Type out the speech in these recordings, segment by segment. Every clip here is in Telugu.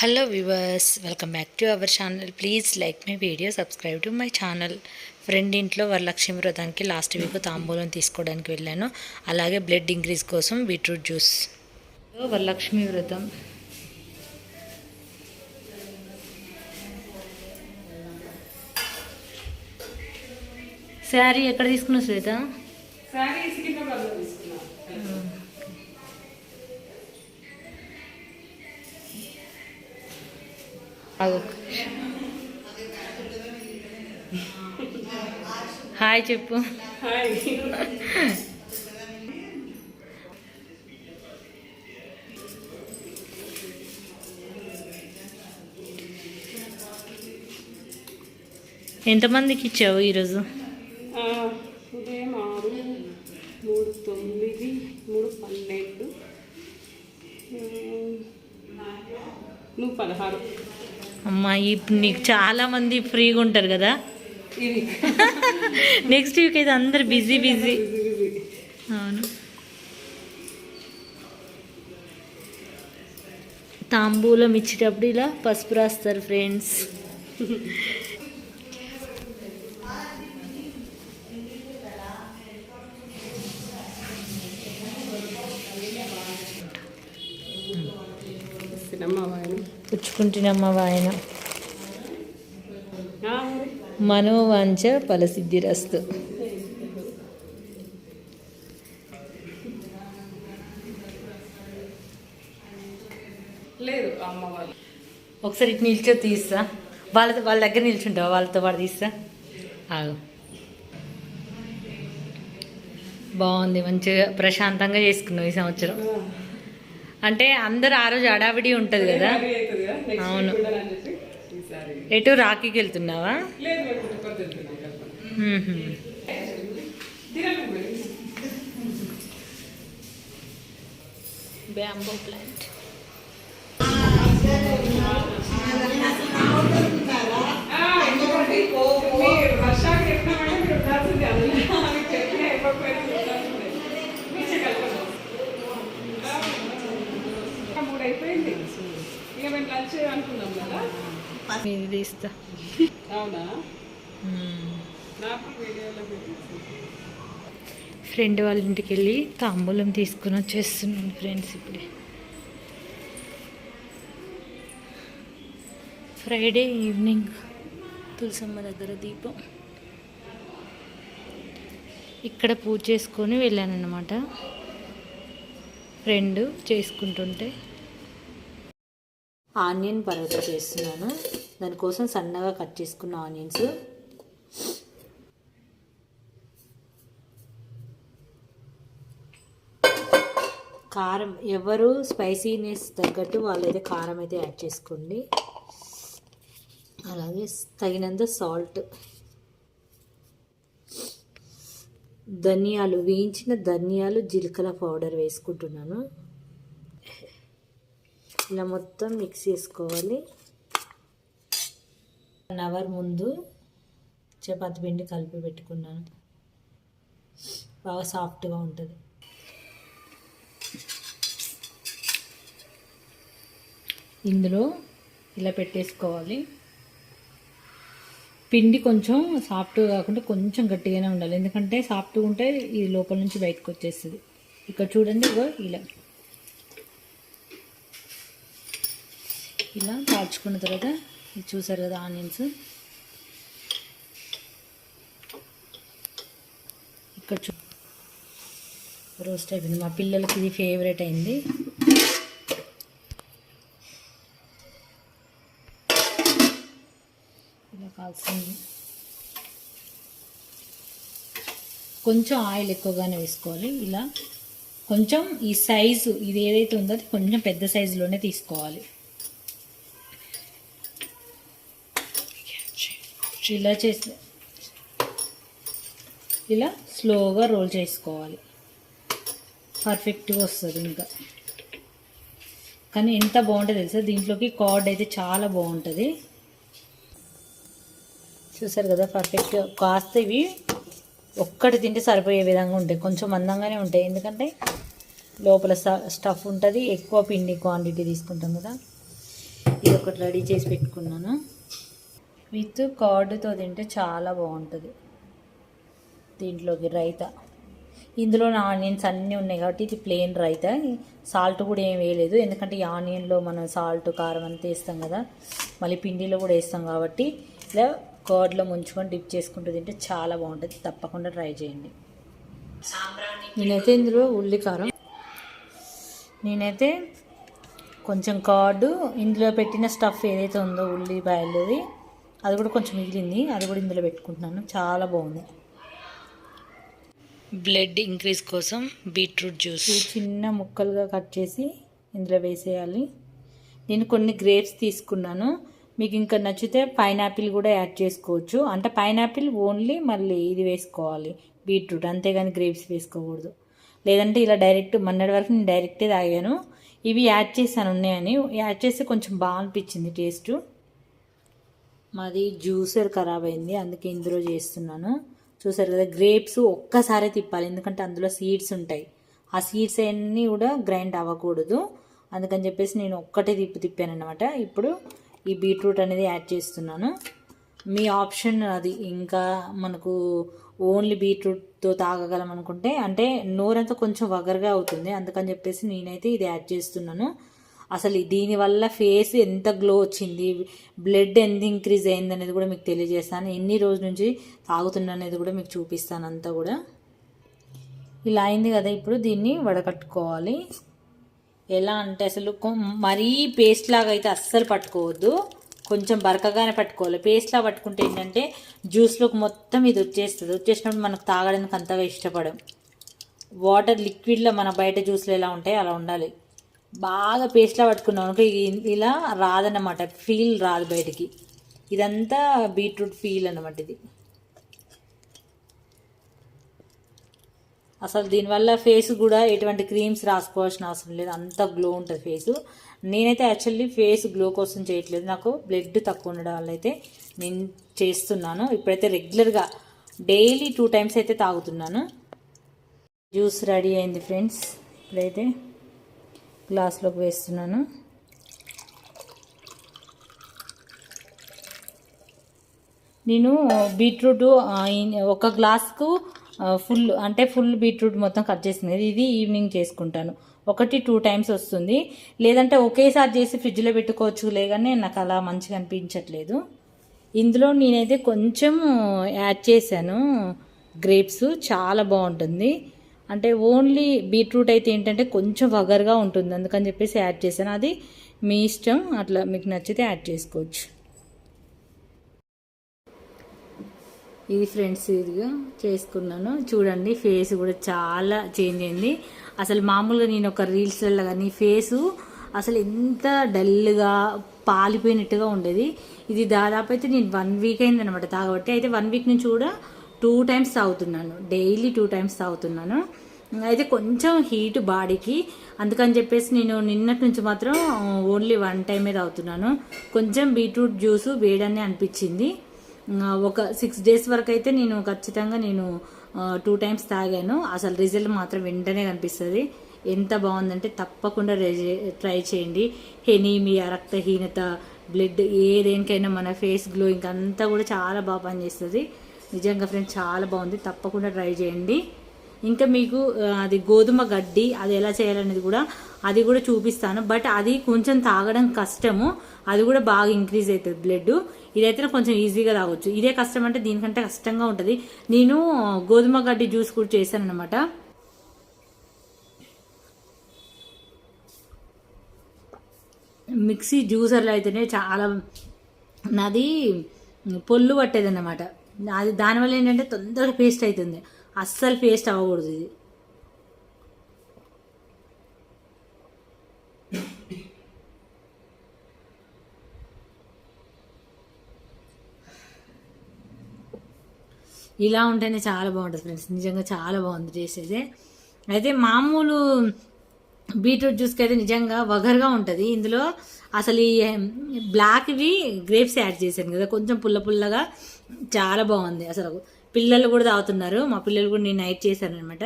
Hello viewers welcome back to our channel please like my video subscribe to my channel friend ఇంట్లో వరలక్ష్మి వ్రతానికి లాస్ట్ వీక్ తాంబూలం తీసుకోవడానికి వెళ్ళాను. అలాగే బ్లడ్ ఇంక్రీజ్ కోసం బీట్రూట్ జ్యూస్ వరలక్ష్మి వ్రతం శారీ ఎక్కడ తీసుకున్నావు శ్వేత? శారీ హాయ్ చెప్పు. హాయ్. ఎంతమందికి ఇచ్చావు ఈరోజు? ఉదయం ఆరు మూడు తొమ్మిది మూడు పన్నెండు. నువ్వు పదహారు. అమ్మా ఇప్పుడు నీకు చాలా మంది ఫ్రీగా ఉంటారు కదా. నెక్స్ట్ వీక్ అయితే అందరు బిజీ బిజీ. అవును. తాంబూలం ఇచ్చేటప్పుడు ఇలా పసుపు రాస్తారు ఫ్రెండ్స్ సినిమా వాయన పుచ్చుకుంటున్నమ్మ వాయన. మనోవాంఛ ఫలసిద్ధిరస్తు. లేదు అమ్మ వాళ్ళు. ఒకసారి ఇటు నిల్చో తీస్తా. వాళ్ళ వాళ్ళ దగ్గర నిల్చుంటావా? వాళ్ళతో పాటు తీస్తా. ఆగు. బాగుంది. మంచిగా ప్రశాంతంగా చేసుకున్నావు ఈ సంవత్సరం. అంటే అందరు ఆ రోజు అడావిడి ఉంటుంది కదా. అవును. ఎటు రాఖీకి వెళ్తున్నావా? లేదు మేము పుట్టుకొని వెళ్తున్నాం కదా మ్మ్హ్మ్. తిరగండి మరి. బ్యాంబో ప్లాంట్ ఆ, ఇంకొకటి మీరు వర్షాలు చెప్పినామంటే మీరు ఉండాల్సిందే అందులో మీకు చెప్పినా ఇవ్వకపోయినా మీరు ఉండాల్సిందే మీరు చేయగలరు. ఆ, మూడు అయిపోయింది ఇక మేము లంచ్ అనుకున్నాం కదా ఇది తీస్తా ఫ్రెండ్ వాళ్ళ ఇంటికి వెళ్ళి తాంబూలం తీసుకుని వచ్చేస్తున్నాను ఫ్రెండ్స్ ఇప్పుడే. ఫ్రైడే ఈవినింగ్ తులసమ్మ దగ్గర దీపం. ఇక్కడ పూజ చేసుకొని వెళ్ళానన్నమాట. ఫ్రెండ్ చేసుకుంటుంటే ఆనియన్ పరోటా చేస్తున్నాను. దానికోసం సన్నగా కట్ చేసుకున్న ఆనియన్స్. కారం ఎవరు స్పైసీనెస్ తగ్గట్టు వాళ్ళైతే కారం అయితే యాడ్ చేసుకోండి. అలాగే తగినంత సాల్ట్. ధనియాలు వేయించిన ధనియాలు జీలకల పౌడర్ వేసుకుంటున్నాను. ఇలా మొత్తం మిక్స్ చేసుకోవాలి. వన్ అవర్ ముందు చపాతి పిండి కలిపి పెట్టుకున్నాను. బాగా సాఫ్ట్గా ఉంటుంది. ఇందులో ఇలా పెట్టేసుకోవాలి. పిండి కొంచెం సాఫ్ట్గా కాకుండా కొంచెం గట్టిగానే ఉండాలి. ఎందుకంటే సాఫ్ట్గా ఉంటే ఇది లోపల నుంచి బయటకు వచ్చేస్తుంది. ఇక్కడ చూడండి ఇలా. ఇలా కాల్చుకున్న తర్వాత ఇది చూసారు కదా ఆనియన్స్. ఇక్కడ చూ రోస్ట్ అయిపోయింది. మా పిల్లలకి ఇది ఫేవరెట్ అయింది. ఇలా కాల్చుకుంది. కొంచెం ఆయిల్ ఎక్కువగానే వేసుకోవాలి. ఇలా కొంచెం ఈ సైజు ఇది ఏదైతే ఉందో అది కొంచెం పెద్ద సైజులోనే తీసుకోవాలి. ఇలా చేసి ఇలా స్లోగా రోల్ చేసుకోవాలి. పర్ఫెక్ట్గా వస్తుంది ఇంకా. కానీ ఎంత బాగుంటుంది తెలుసా? దీంట్లోకి కార్డ్ అయితే చాలా బాగుంటుంది. చూసారు కదా? పర్ఫెక్ట్గా కాస్త ఇవి ఒక్కటి తింటే సరిపోయే విధంగా ఉంటాయి. కొంచెం మందంగానే ఉంటాయి. ఎందుకంటే లోపల స్టఫ్ ఉంటుంది. ఎక్కువ పిండి క్వాంటిటీ తీసుకుంటాం కదా? ఇది ఒకటి రెడీ చేసి పెట్టుకున్నాను. విత్ కార్డుతో తింటే చాలా బాగుంటుంది. దీంట్లోకి రైతా. ఇందులో ఆనియన్స్ అన్నీ ఉన్నాయి కాబట్టి ఇది ప్లెయిన్ రైతా. సాల్ట్ కూడా ఏం వేయలేదు. ఎందుకంటే ఈ ఆనియన్లో మనం సాల్ట్ కారం అంతా వేస్తాం కదా మళ్ళీ పిండిలో కూడా వేస్తాం కాబట్టి ఇలా కర్డ్లో ముంచుకొని డిప్ చేసుకుంటూ తింటే చాలా బాగుంటుంది. తప్పకుండా ట్రై చేయండి. నేనైతే ఇందులో ఉల్లి కారం. నేనైతే కొంచెం కార్డు. ఇందులో పెట్టిన స్టఫ్ ఏదైతే ఉందో ఉల్లిపాయలది అది కూడా కొంచెం మిగిలింది. అది కూడా ఇందులో పెట్టుకుంటున్నాను. చాలా బాగుంది. బ్లడ్ ఇంక్రీజ్ కోసం బీట్రూట్ జ్యూస్. చిన్న ముక్కలుగా కట్ చేసి ఇందులో వేసేయాలి. నేను కొన్ని గ్రేప్స్ తీసుకున్నాను. మీకు ఇంకా నచ్చితే పైనాపిల్ కూడా యాడ్ చేసుకోవచ్చు. అంటే పైనాపిల్ ఓన్లీ మళ్ళీ ఇది వేసుకోవాలి. బీట్రూట్. అంతేగాని గ్రేప్స్ వేసుకోకూడదు. లేదంటే ఇలా డైరెక్ట్ మొన్నటి వరకు నేను డైరెక్టే తాగాను. ఇవి యాడ్ చేశాను ఉన్నాయని. యాడ్ చేస్తే కొంచెం బాగా అనిపించింది టేస్ట్. మాది జ్యూసర్ ఖరాబ్ అయింది అందుకే ఇందులో చేస్తున్నాను. చూసారు కదా గ్రేప్స్ ఒక్కసారి తిప్పాలి ఎందుకంటే అందులో సీడ్స్ ఉంటాయి. ఆ సీడ్స్ అన్నీ కూడా గ్రైండ్ అవ్వకూడదు. అందుకని చెప్పేసి నేను ఒక్కటే తిప్పి తిప్పాను అనమాట ఇప్పుడు ఈ బీట్రూట్ అనేది యాడ్ చేస్తున్నాను. మీ ఆప్షన్ అది. ఇంకా మనకు ఓన్లీ బీట్రూట్తో తాగగలం అనుకుంటే అంటే నోరంతా కొంచెం వగరగా అవుతుంది. అందుకని చెప్పేసి నేనైతే ఇది యాడ్ చేస్తున్నాను. అసలు దీనివల్ల ఫేస్ ఎంత గ్లో వచ్చింది బ్లడ్ ఎంత ఇంక్రీజ్ అయింది అనేది కూడా మీకు తెలియజేస్తాను. ఎన్ని రోజుల నుంచి తాగుతున్నా అనేది కూడా మీకు చూపిస్తాను అంతా కూడా. ఇలా అయింది కదా ఇప్పుడు దీన్ని వడకట్టుకోవాలి. ఎలా అంటే అసలు మరీ పేస్ట్ లాగా అయితే అస్సలు పట్టుకోవద్దు. కొంచెం బరకగానే పట్టుకోవాలి. పేస్ట్లా పట్టుకుంటే ఏంటంటే జ్యూస్లోకి మొత్తం ఇది వచ్చేస్తుంది. వచ్చేసినప్పుడు మనకు తాగడానికి అంతగా ఇష్టపడం వాటర్ లిక్విడ్లో మన బయట జ్యూస్లు ఎలా ఉంటాయి అలా ఉండాలి. బాగా పేస్ట్లా పట్టుకున్నాం అనుకో ఇలా రాదన్నమాట. ఫీల్ రాదు బయటికి. ఇదంతా బీట్రూట్ ఫీల్ అనమాట ఇది. అసలు దీనివల్ల ఫేస్ కూడా ఎటువంటి క్రీమ్స్ రాసుకోవాల్సిన అవసరం లేదు. అంత గ్లో ఉంటుంది ఫేస్ నేనైతే యాక్చువల్లీ ఫేస్ గ్లో కోసం చేయట్లేదు. నాకు బ్లడ్ తక్కువ ఉండడం వల్ల అయితే నేను చేస్తున్నాను. ఇప్పుడైతే రెగ్యులర్గా డైలీ టూ టైమ్స్ అయితే తాగుతున్నాను. జ్యూస్ రెడీ అయింది ఫ్రెండ్స్ ఇప్పుడైతే గ్లాస్లోకి వేస్తున్నాను. నేను బీట్రూట్ ఒక గ్లాస్కు ఫుల్ అంటే ఫుల్ బీట్రూట్ మొత్తం కట్ చేసింది. ఇది ఈవినింగ్ చేసుకుంటాను. ఒకటి టూ టైమ్స్ వస్తుంది. లేదంటే ఒకేసారి చేసి ఫ్రిడ్జ్లో పెట్టుకోవచ్చు. లేగానే నాకు అలా మంచిగా అనిపించట్లేదు. ఇందులో నేనైతే కొంచెం యాడ్ చేశాను. గ్రేప్స్ చాలా బాగుంటుంది. అంటే ఓన్లీ బీట్రూట్ అయితే ఏంటంటే కొంచెం వగరుగా ఉంటుంది. అందుకని చెప్పేసి యాడ్ చేశాను. అది మీ ఇష్టం. అట్లా మీకు నచ్చితే యాడ్ చేసుకోవచ్చు. ఇది ఫ్రెండ్స్ ఇదిగా చేసుకున్నాను. చూడండి ఫేస్ కూడా చాలా చేంజ్ అయింది. అసలు మామూలుగా నేను ఒక రీల్స్లలో కానీ ఫేసు అసలు ఎంత డల్గా పాలిపోయినట్టుగా ఉండేది. ఇది దాదాపు అయితే నేను వన్ వీక్ అయింది అనమాట తాగబట్టి. అయితే వన్ వీక్ నుంచి కూడా టూ టైమ్స్ తాగుతున్నాను. డైలీ టూ టైమ్స్ తాగుతున్నాను. అయితే కొంచెం హీట్ బాడీకి. అందుకని చెప్పేసి నేను నిన్నటి నుంచి మాత్రం ఓన్లీ వన్ టైమే తాగుతున్నాను. కొంచెం బీట్రూట్ జ్యూస్ వేడని అనిపించింది. ఒక సిక్స్ డేస్ వరకు అయితే నేను ఖచ్చితంగా నేను టూ టైమ్స్ తాగాను. అసలు రిజల్ట్ మాత్రం వెంటనే కనిపిస్తుంది. ఎంత బాగుందంటే తప్పకుండా ట్రై చేయండి. హెనీమియా రక్తహీనత బ్లడ్ ఏ దేనికైనా మన ఫేస్ గ్లో అంతా కూడా చాలా బాగా పనిచేస్తుంది. నిజంగా ఫ్రెండ్స్ చాలా బాగుంది. తప్పకుండా ట్రై చేయండి. ఇంకా మీకు అది గోధుమ గడ్డి అది ఎలా చేయాలనేది కూడా అది కూడా చూపిస్తాను. బట్ అది కొంచెం తాగడం కష్టము. అది కూడా బాగా ఇంక్రీజ్ అవుతుంది బ్లడ్ ఇదైతే కొంచెం ఈజీగా తాగొచ్చు. ఇదే కష్టం అంటే దీనికంటే కష్టంగా ఉంటుంది. నేను గోధుమ గడ్డి జ్యూస్ కూడా చేశాను అనమాట మిక్సీ జ్యూసర్లో అయితేనే చాలా నాది పొల్లు పట్టేదన్నమాట. అది దానివల్ల ఏంటంటే తొందరగా పేస్ట్ అవుతుంది అస్సలు పేస్ట్ అవ్వకూడదు ఇది. ఇలా ఉంటేనే చాలా బాగుంటుంది ఫ్రెండ్స్ నిజంగా చాలా బాగుంది చేసేది అయితే మామూలు బీట్రూట్ జ్యూస్కి అయితే నిజంగా వగరుగా ఉంటుంది. ఇందులో అసలు ఈ బ్లాక్వి గ్రేప్స్ యాడ్ చేశాను కదా కొంచెం పుల్ల పుల్లగా చాలా బాగుంది. అసలు పిల్లలు కూడా తాగుతున్నారు. మా పిల్లలు కూడా నేను నైట్ చేశాను అనమాట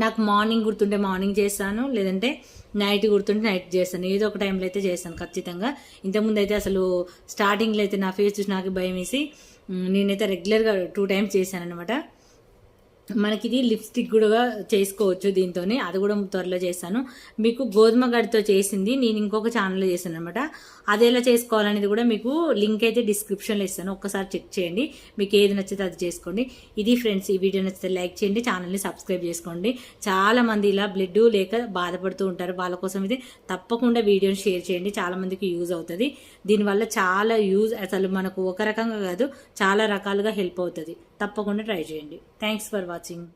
నాకు మార్నింగ్ గుర్తుంటే మార్నింగ్ చేస్తాను లేదంటే నైట్ గుర్తుంటే నైట్ చేస్తాను. ఏదో ఒక టైంలో అయితే చేస్తాను ఖచ్చితంగా. ఇంతకుముందు అయితే అసలు స్టార్టింగ్లో అయితే నా ఫేస్ చూసి నాకు భయం వేసి నేనైతే రెగ్యులర్గా టూ టైమ్స్ చేశాను అనమాట మనకి ఇది లిప్స్టిక్ కూడా చేసుకోవచ్చు దీంతో అది కూడా త్వరలో చేస్తాను. మీకు గోధుమ గడితో చేసింది నేను ఇంకొక ఛానల్లో చేశాను అనమాట అది ఎలా చేసుకోవాలనేది కూడా మీకు లింక్ అయితే డిస్క్రిప్షన్లో ఇస్తాను. ఒక్కసారి చెక్ చేయండి. మీకు ఏది నచ్చితే అది చేసుకోండి. ఇది ఫ్రెండ్స్ ఈ వీడియో నచ్చితే లైక్ చేయండి. ఛానల్ని సబ్స్క్రైబ్ చేసుకోండి. చాలామంది ఇలా బ్లడ్ లేక బాధపడుతూ ఉంటారు. వాళ్ళ కోసం ఇది తప్పకుండా వీడియోని షేర్ చేయండి. చాలామందికి యూజ్ అవుతుంది. దీనివల్ల చాలా యూజ్ అసలు మనకు ఒక రకంగా కాదు చాలా రకాలుగా హెల్ప్ అవుతుంది. తప్పకుండా ట్రై చేయండి. Thanks for watching